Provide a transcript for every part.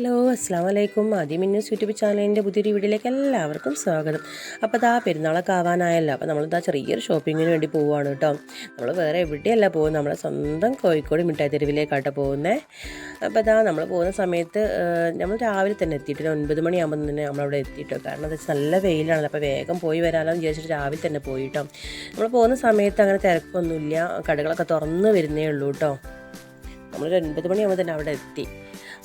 Hello അസ്സാം വലൈക്കും ആദ്യം ഇന്ന് യൂട്യൂബ് ചാനലിന്റെ പുതിയൊരു വീഡിയോയിലേക്ക് എല്ലാവർക്കും സ്വാഗതം. അപ്പോൾ അതാ പെരുന്നാളൊക്കെ ആവാനായല്ലോ. അപ്പോൾ നമ്മളിതാ ചെറിയൊരു ഷോപ്പിങ്ങിന് വേണ്ടി പോവുകയാണ് കേട്ടോ. നമ്മൾ വേറെ എവിടെയല്ല പോകുന്നത്. നമ്മളെ സ്വന്തം കോഴിക്കോട് മിഠായി തെരുവിലേക്കാട്ടോ പോകുന്നത് അപ്പോൾ ഇതാ നമ്മൾ പോകുന്ന സമയത്ത് നമ്മൾ രാവിലെ തന്നെ എത്തിയിട്ട് ഒൻപത് മണിയാകുമ്പോൾ തന്നെ നമ്മളവിടെ എത്തിയിട്ടോ കാരണം അത് നല്ല വെയിലാണല്ലോ അപ്പോൾ വേഗം പോയി വരാമല്ലോ എന്ന് വിചാരിച്ചിട്ട് രാവിലെ തന്നെ പോയിട്ടോ നമ്മൾ പോകുന്ന സമയത്ത് അങ്ങനെ തിരക്കൊന്നുമില്ല. കടകളൊക്കെ തുറന്ന് വരുന്നേ ഉള്ളൂ കേട്ടോ. നമ്മളൊരു ഒൻപത് മണിയാകുമ്പോൾ തന്നെ അവിടെ എത്തി.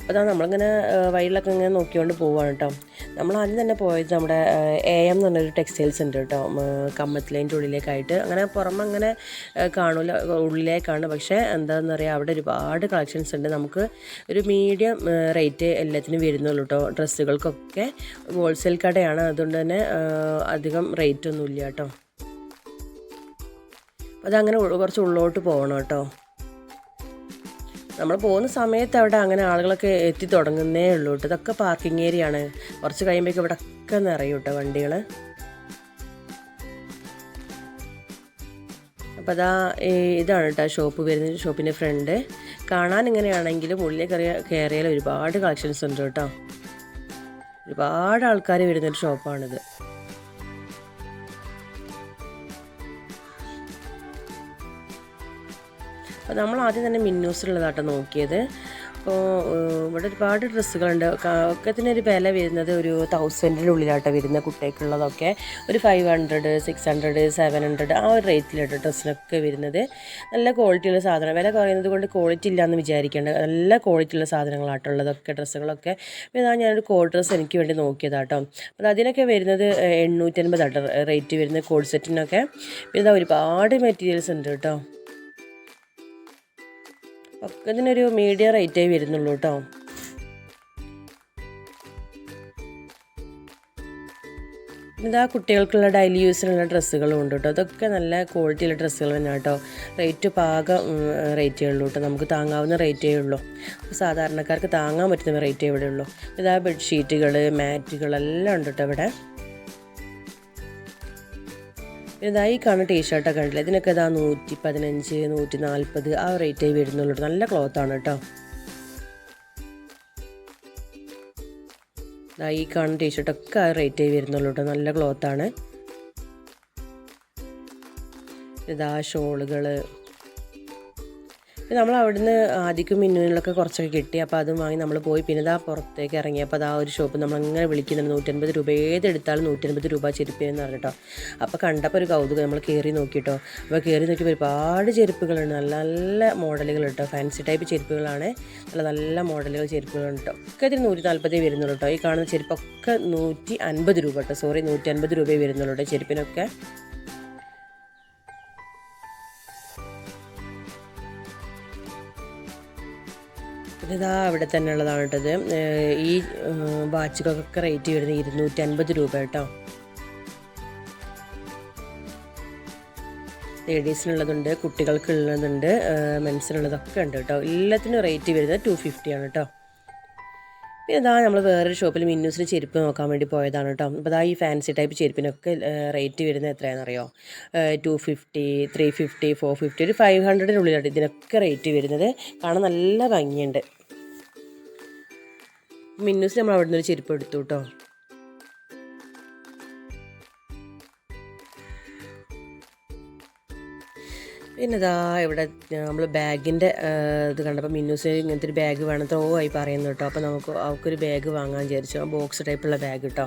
അപ്പോൾ അതാ നമ്മളിങ്ങനെ വഴിയിലൊക്കെ ഇങ്ങനെ നോക്കിക്കൊണ്ട് പോവുകയാണ് കേട്ടോ നമ്മൾ ആദ്യം തന്നെ പോയത് നമ്മുടെ എ എം എന്ന് പറഞ്ഞൊരു ടെക്സ്റ്റൈൽസ് ഉണ്ട് കേട്ടോ കമ്മത്തിലേന്റെ ഉള്ളിലേക്കായിട്ട്. അങ്ങനെ പുറമെ അങ്ങനെ കാണൂല ഉള്ളിലേക്കാണ്. പക്ഷേ എന്താണെന്ന് പറയുക അവിടെ ഒരുപാട് കളക്ഷൻസ് ഉണ്ട്. നമുക്ക് ഒരു മീഡിയം റേറ്റ് എല്ലാത്തിനും വരുന്നുള്ളൂ കേട്ടോ ഡ്രസ്സുകൾക്കൊക്കെ ഹോൾസെയിൽ കടയാണ്. അതുകൊണ്ട് തന്നെ അധികം റേറ്റ് ഒന്നും ഇല്ല കേട്ടോ അതങ്ങനെ കുറച്ച് ഉള്ളോട്ട് പോകണം കേട്ടോ നമ്മൾ പോകുന്ന സമയത്ത് അവിടെ അങ്ങനെ ആളുകളൊക്കെ എത്തി തുടങ്ങുന്നേ ഉള്ളൂ കേട്ടോ. ഇതൊക്കെ പാർക്കിംഗ് ഏരിയ ആണ്. കുറച്ച് കഴിയുമ്പോഴേക്കും ഇവിടെ ഒക്കെ നിറയും കേട്ടോ വണ്ടികൾ അപ്പോൾ അതാ ഇതാണ് കേട്ടോ ഷോപ്പ് വരുന്നത്. ഷോപ്പിന്റെ ഫ്രണ്ട് കാണാൻ ഇങ്ങനെയാണെങ്കിലും ഉള്ളിൽ കയറിയ കയറിയാൽ ഒരുപാട് കളക്ഷൻസ് ഉണ്ട് കേട്ടോ. ഒരുപാട് ആൾക്കാർ വരുന്നൊരു ഷോപ്പാണിത് അപ്പോൾ നമ്മൾ ആദ്യം തന്നെ മിന്നൂസിലുള്ളതാട്ടോ നോക്കിയത്. അപ്പോൾ ഇവിടെ ഒരുപാട് ഡ്രസ്സുകളുണ്ട്. ഒക്കത്തിന് ഒരു വില വരുന്നത് ഒരു തൗസൻഡിന്റെ ഉള്ളിലാട്ടോ വരുന്ന കുട്ടികൾക്കുള്ളതൊക്കെ. ഒരു five hundred six hundred seven hundred ആ ഒരു റേറ്റിലുള്ള ഡ്രസ്സിനൊക്കെ വരുന്നത്. നല്ല ക്വാളിറ്റിയുള്ള സാധനം. വില കുറയുന്നത് കൊണ്ട് ക്വാളിറ്റി ഇല്ലയെന്ന് വിചാരിക്കേണ്ട. നല്ല ക്വാളിറ്റിയുള്ള സാധനങ്ങളാട്ടുള്ളതൊക്കെ ഡ്രസ്സുകളൊക്കെ. അപ്പോൾ ഇതാ ഞാനൊരു കോഡ് ഡ്രസ്സ് എനിക്ക് വേണ്ടി നോക്കിയതാട്ടോ. അപ്പോൾ അതിനൊക്കെ വരുന്നത് എണ്ണൂറ്റൻപതാട്ടോ റേറ്റ് വരുന്ന കോഡ് സെറ്റിനൊക്കെ പിന്നെ ഒരുപാട് മെറ്റീരിയൽസ് ഉണ്ട് കേട്ടോ. ഒക്കെ ഇതിനൊരു മീഡിയം റേറ്റേ വരുന്നുള്ളൂ കേട്ടോ. ഇതാ കുട്ടികൾക്കുള്ള ഡെയിലി യൂസിനുള്ള ഡ്രസ്സുകളും ഉണ്ട് കേട്ടോ. അതൊക്കെ നല്ല ക്വാളിറ്റിയുള്ള ഡ്രസ്സുകൾ തന്നെ കേട്ടോ. റേറ്റ് പാക റേറ്റേ ഉള്ളൂ കേട്ടോ. നമുക്ക് താങ്ങാവുന്ന റേറ്റേ ഉള്ളൂ. സാധാരണക്കാർക്ക് താങ്ങാൻ പറ്റുന്ന റേറ്റേ ഇവിടെ ഉള്ളൂ. ഇതാ ബെഡ്ഷീറ്റുകൾ മാറ്റുകൾ എല്ലാം ഉണ്ട് കേട്ടോ ഇവിടെ. പിന്നെ ഈ കാണുന്ന ടീഷർട്ടൊക്കെ ഉണ്ടല്ലോ ഇതിനൊക്കെ ഇതാ നൂറ്റി പതിനഞ്ച് നൂറ്റി നാൽപ്പത് ആ റേറ്റേ വരുന്നുള്ളൂ. നല്ല ക്ലോത്ത് ആണ് കേട്ടോ ഈ കാണുന്ന ടീഷർട്ടൊക്കെ ആ റേറ്റേ വരുന്നുള്ളൂ കേട്ടോ നല്ല ക്ലോത്താണ് ഇതാ ഷോളുകൾ നമ്മൾ അവിടുന്ന് ആദ്യക്കും മിന്നുവിനൊക്കെ കുറച്ചൊക്കെ കിട്ടി. അപ്പോൾ അതും വാങ്ങി നമ്മൾ പോയി. പിന്നെ ഇതാ പുറത്തേക്ക് ഇറങ്ങി. അപ്പോൾ അതാ ഒരു ഷോപ്പ് നമ്മളങ്ങനെ വിളിക്കുന്നുണ്ട്. നൂറ്റൻപത് രൂപ. ഏതെടുത്താലും നൂറ്റൻപത് രൂപ ചെരുപ്പിനെന്ന് പറഞ്ഞിട്ടോ. അപ്പോൾ കണ്ടപ്പോൾ ഒരു കൗതുകം. നമ്മൾ കയറി നോക്കിയിട്ടോ അപ്പോൾ കയറി നോക്കിയപ്പോൾ ഒരുപാട് ചെരുപ്പുകളുണ്ട്. നല്ല നല്ല മോഡലുകൾ കേട്ടോ ഫാൻസി ടൈപ്പ് ചെരുപ്പുകളാണ്. നല്ല നല്ല മോഡലുകൾ ചെരുപ്പുകളുണ്ട് കേട്ടോ ഒക്കെ ഇതിന് നൂറ്റി നാൽപ്പതേ വരുന്നുള്ളൂ കേട്ടോ ഈ കാണുന്ന ചെരുപ്പൊക്കെ നൂറ്റി അൻപത് രൂപ കേട്ടോ സോറി നൂറ്റി അൻപത് രൂപയെ വരുന്നുള്ളൂ കേട്ടോ ചെരുപ്പിനൊക്കെ. ഇതാ അവിടെ തന്നെ ഉള്ളതാണ് കേട്ടത് ഈ വാച്ചുകൾക്കൊക്കെ റേറ്റ് വരുന്നത് ഇരുന്നൂറ്റി അൻപത് രൂപ കേട്ടോ. ലേഡീസിനുള്ളതുണ്ട് കുട്ടികൾക്കുള്ളതുണ്ട് മെൻസിനുള്ളതൊക്കെ ഉണ്ട് കേട്ടോ. എല്ലാത്തിനും റേറ്റ് വരുന്നത് ടു ഫിഫ്റ്റി ആണ് കേട്ടോ. പിന്നെ ഇതാ നമ്മൾ വേറൊരു ഷോപ്പിൽ മിന്നൂസിന് ചെരുപ്പ് നോക്കാൻ വേണ്ടി പോയതാണ് കേട്ടോ. അപ്പോൾ ഇതാ ഈ ഫാൻസി ടൈപ്പ് ചെരുപ്പിനൊക്കെ റേറ്റ് വരുന്നത് എത്രയാണെന്നറിയോ? Two fifty three fifty four fifty ഒരു ഫൈവ് ഹൺഡ്രഡിനുള്ളിലാണ് ഇതിനൊക്കെ റേറ്റ് വരുന്നത്. കാണാൻ നല്ല ഭംഗിയുണ്ട്. മിന്നൂസ് നമ്മൾ അവിടെ നിന്ന് ഒരു ചെരുപ്പ് എടുത്തു കേട്ടോ. പിന്നെ ഇവിടെ നമ്മൾ ബാഗിന്റെ ഇത് കണ്ടപ്പോൾ മിന്നൂസ് ഇങ്ങനത്തെ ഒരു ബാഗ് വേണം ത്രോ ആയി പറയുന്നു കേട്ടോ. അപ്പോൾ നമുക്ക് അവൾക്കൊരു ബാഗ് വാങ്ങാൻ വിചാരിച്ചു. ബോക്സ് ടൈപ്പുള്ള ബാഗ് കേട്ടോ.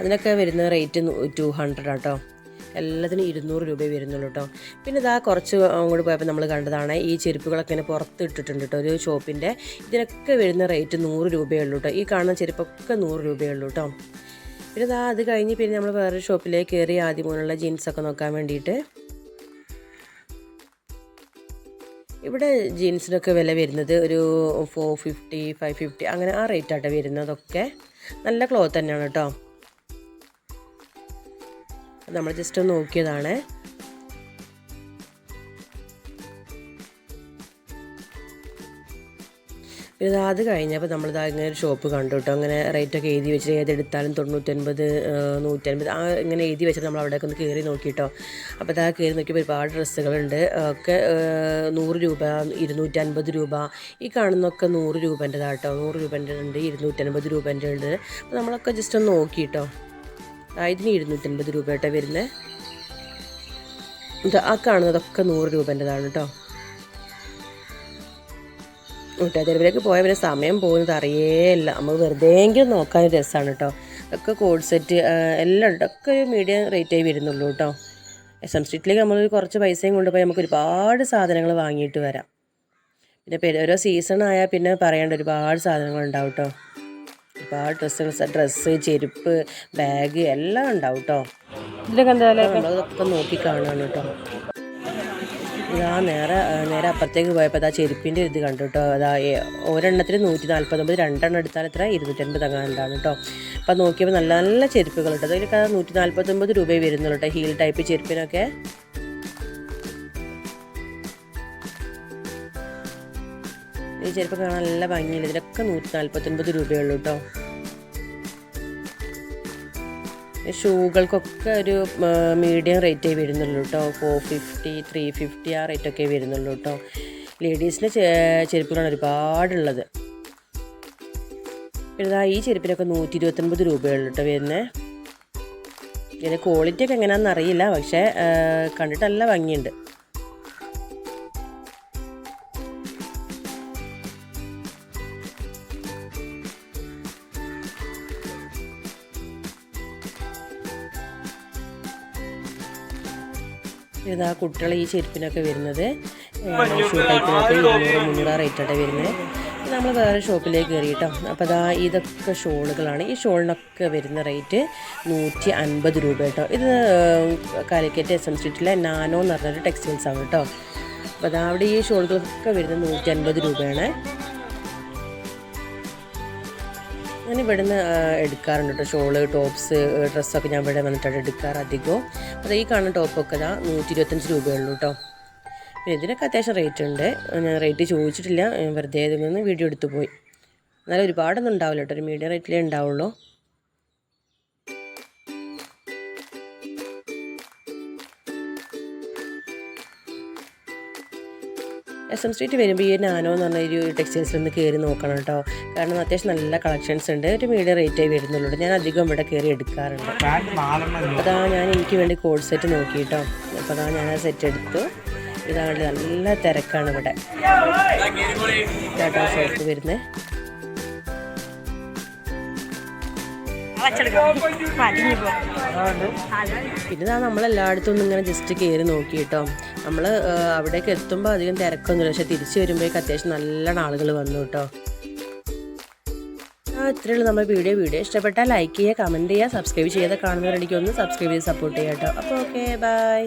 അതിനൊക്കെ വരുന്ന റേറ്റ് ടു ഹൺഡ്രഡ് ആട്ടോ എല്ലാത്തിനും ഇരുന്നൂറ് രൂപയേ വരുന്നുള്ളൂ കേട്ടോ പിന്നെ ഇതാ കുറച്ച് അങ്ങോട്ട് പോയപ്പോൾ നമ്മൾ കണ്ടതാണ് ഈ ചെരുപ്പുകളൊക്കെ ഇങ്ങനെ പുറത്ത് ഇട്ടിട്ടുണ്ട് കേട്ടോ ഒരു ഷോപ്പിന്റെ ഇതിനൊക്കെ വരുന്ന റേറ്റ് നൂറ് രൂപയേ ഉള്ളൂ കേട്ടോ ഈ കാണുന്ന ചെരുപ്പൊക്കെ നൂറ് രൂപയേ ഉള്ളൂ കേട്ടോ പിന്നെ ഇതാ അത് കഴിഞ്ഞ് പിന്നെ നമ്മൾ വേറൊരു ഷോപ്പിലേക്ക് കയറി ആദ്യം മുതലുള്ള ജീൻസൊക്കെ നോക്കാൻ വേണ്ടിയിട്ട്. ഇവിടെ ജീൻസിനൊക്കെ വില വരുന്നത് ഒരു ഫോർ ഫിഫ്റ്റി ഫൈവ് ഫിഫ്റ്റി അങ്ങനെ ആ റേറ്റ് ആട്ടോ വരുന്നതൊക്കെ. നല്ല ക്ലോത്ത് തന്നെയാണ് കേട്ടോ നമ്മൾ ജസ്റ്റ് ഒന്ന് നോക്കിയതാണ്. പിന്നെ അത് കഴിഞ്ഞപ്പോൾ നമ്മളിതാ ഇങ്ങനെ ഒരു ഷോപ്പ് കണ്ടു കേട്ടോ അങ്ങനെ റേറ്റൊക്കെ എഴുതി വെച്ചിട്ട് ഏതെടുത്താലും തൊണ്ണൂറ്റൊൻപത് നൂറ്റൻപത് ആ ഇങ്ങനെ എഴുതി വെച്ചിട്ട് നമ്മൾ അവിടെയൊക്കെ ഒന്ന് കയറി നോക്കിയിട്ടോ അപ്പോൾ ഇതാ കയറി നോക്കിയപ്പോൾ ഒരുപാട് ഡ്രസ്സുകളുണ്ട്. ഒക്കെ നൂറ് രൂപ ഇരുന്നൂറ്റൻപത് രൂപ. ഈ കാണുന്നൊക്കെ നൂറ് രൂപേന്റെതാണ് കേട്ടോ നൂറ് രൂപേന്റെ ഉണ്ട് ഇരുന്നൂറ്റൻപത് രൂപേന്റെ ഉണ്ട് അപ്പോൾ നമ്മളൊക്കെ ജസ്റ്റ് ഒന്ന് നോക്കിയിട്ടോ ഇതിന് ഇരുന്നൂറ്റൻപത് രൂപ കേട്ടോ വരുന്നത് ആ കാണുന്നതൊക്കെ നൂറ് രൂപേന്റെതാണ് കേട്ടോ ഊട്ടാതെരുവിലേക്ക് പോയാൽ പിന്നെ സമയം പോകുന്നത് അറിയേയില്ല. നമുക്ക് വെറുതെയെങ്കിലും നോക്കാൻ രസമാണ് കേട്ടോ ഒക്കെ കോഡ് സെറ്റ് എല്ലാം ഉണ്ട്. ഒക്കെ ഒരു മീഡിയം റേറ്റായി വരുന്നുള്ളൂ കേട്ടോ എസ് എം സ്ട്രീറ്റിലേക്ക് നമ്മൾ കുറച്ച് പൈസയും കൊണ്ടുപോയി നമുക്ക് ഒരുപാട് സാധനങ്ങൾ വാങ്ങിയിട്ട് വരാം. പിന്നെ ഓരോ സീസൺ ആയാൽ പിന്നെ പറയേണ്ട ഒരുപാട് സാധനങ്ങൾ ഉണ്ടാവും കേട്ടോ ഒരുപാട് ഡ്രസ്സുകൾ ഡ്രസ്സ് ചെരുപ്പ് ബാഗ് എല്ലാം ഉണ്ടാവും കേട്ടോ ഇതിലൊക്കെ എന്താ നമ്മളതൊക്കെ നോക്കി കാണാണ് കേട്ടോ ഞാൻ നേരെ നേരെ അപ്പുറത്തേക്ക് പോയപ്പോൾ അതാ ചെരുപ്പിന്റെ ഇത് കണ്ടു കേട്ടോ അതാ ഒരെണ്ണത്തിന് നൂറ്റി നാൽപ്പത്തൊമ്പത് രണ്ടെണ്ണം എടുത്താൽ എത്ര ഇരുന്നൂറ്റൻപത് അങ്ങാണ്ടാണ് കേട്ടോ അപ്പം നോക്കിയപ്പോൾ നല്ല നല്ല ചെരുപ്പുകൾ കേട്ടോ അതിലൊക്കെ നൂറ്റി നാൽപ്പത്തൊമ്പത് രൂപയെ വരുന്നുള്ളൂ കേട്ടോ ഹീൽ ടൈപ്പ് ചെരുപ്പിനൊക്കെ. ഈ ചെരുപ്പൊക്കെ കാണാൻ നല്ല ഭംഗിയില്ല ഇതിലൊക്കെ നൂറ്റി നാൽപ്പത്തൊൻപത് രൂപയുള്ളൂ കേട്ടോ ഷൂകൾക്കൊക്കെ ഒരു മീഡിയം റേറ്റേ വരുന്നുള്ളൂ കേട്ടോ ഫോർ ഫിഫ്റ്റി ത്രീ ഫിഫ്റ്റി ആ റേറ്റൊക്കെ വരുന്നുള്ളൂ കേട്ടോ ലേഡീസിന്റെ ചെരുപ്പുകളാണ് ഒരുപാടുള്ളത്. ദാ ഈ ചെരുപ്പിനൊക്കെ നൂറ്റി ഇരുപത്തൊൻപത് രൂപയുള്ളൂ കേട്ടോ വരുന്നത് ഇതിന്റെ ക്വാളിറ്റി ഒക്കെ എങ്ങനെയാണെന്ന് അറിയില്ല പക്ഷേ കണ്ടിട്ട് നല്ല ഭംഗിയുണ്ട്. ഇതാ കുട്ടികൾ ഈ ചെരുപ്പിനൊക്കെ വരുന്നത്. ഷൂ ടൈപ്പിനൊക്കെ ഇരുന്നൂറ് മുന്നൂറ് റേറ്റായിട്ട് വരുന്നത്. നമ്മൾ വേറെ ഷോപ്പിലേക്ക് കയറിയിട്ടോ അപ്പോൾ അതാ ഇതൊക്കെ ഷോളുകളാണ്. ഈ ഷോളിനൊക്കെ വരുന്ന റേറ്റ് നൂറ്റി അൻപത് രൂപ കേട്ടോ. ഇത് കാലിക്കറ്റ് എസ് എം സ്ട്രീറ്റിലെ നാനോ എന്ന് പറഞ്ഞൊരു ടെക്സ്റ്റൈൽസ് ആണ് കേട്ടോ. അപ്പോൾ അതാ അവിടെ ഈ ഷോളുകൾക്കൊക്കെ വരുന്നത് നൂറ്റി അൻപത് രൂപയാണ്. ഞാൻ ഇവിടുന്ന് നിന്ന് എടുക്കാറുണ്ട് കേട്ടോ ഷോൾ ടോപ്സ് ഡ്രസ്സൊക്കെ ഞാൻ ഇവിടെ വന്നിട്ടാണ് എടുക്കാറ് അധികവും. അത് ഈ കാണുന്ന ടോപ്പൊക്കെ ഇതാ നൂറ്റി ഇരുപത്തഞ്ച് രൂപയുള്ളൂ കേട്ടോ പിന്നെ ഇതിനൊക്കെ അത്യാവശ്യം റേറ്റ് ഉണ്ട്. ഞാൻ റേറ്റ് ചോദിച്ചിട്ടില്ല. വെറുതെ ഇതിൽ നിന്ന് വീഡിയോ എടുത്തു പോയി. എന്നാലും ഒരുപാടൊന്നും ഉണ്ടാവില്ല കേട്ടോ ഒരു മീഡിയം റേറ്റിലേ ഉണ്ടാവുള്ളൂ. എസ് എം സ്ട്രീറ്റ് വരുമ്പോൾ ഈ നാനോ എന്ന് പറഞ്ഞ ഒരു ടെക്സ്റ്റൈൽസിൽ ഒന്ന് കയറി നോക്കണം കേട്ടോ കാരണം അത്യാവശ്യം നല്ല കളക്ഷൻസ് ഉണ്ട്. ഒരു മീഡിയം റേറ്റേ വരുന്നുള്ളൂ ഞാൻ അധികം ഇവിടെ കയറി എടുക്കാറുണ്ട് അതാ ഞാൻ എനിക്ക് വേണ്ടി കോഡ് സെറ്റ് നോക്കി കേട്ടോ അപ്പോൾ അതാ ഞാൻ ആ സെറ്റ് എടുത്തു. ഇതാണ് നല്ല തിരക്കാണ് ഇവിടെ. ടാറ്റാ ഷോപ്പ് വരുന്നത് പിന്നെ നമ്മളെല്ലായിടത്തും ഇങ്ങനെ ജസ്റ്റ് കയറി നോക്കി കേട്ടോ നമ്മൾ അവിടേക്ക് എത്തുമ്പോൾ അധികം തിരക്കൊന്നുമില്ല. പക്ഷെ തിരിച്ചു വരുമ്പോഴേക്ക് അത്യാവശ്യം നല്ല ആളുകൾ വന്നു കേട്ടോ. ആ ഉള്ളൂ നമ്മുടെ വീഡിയോ. വീഡിയോ ഇഷ്ടപ്പെട്ടാൽ ലൈക്ക് ചെയ്യുക കമന്റ് ചെയ്യുക സബ്സ്ക്രൈബ് ചെയ്യാതെ കാണുന്നവരെനിക്ക് ഒന്ന് സബ്സ്ക്രൈബ് ചെയ്ത് സപ്പോർട്ട് ചെയ്യാം കേട്ടോ. അപ്പോൾ ഓക്കെ ബൈ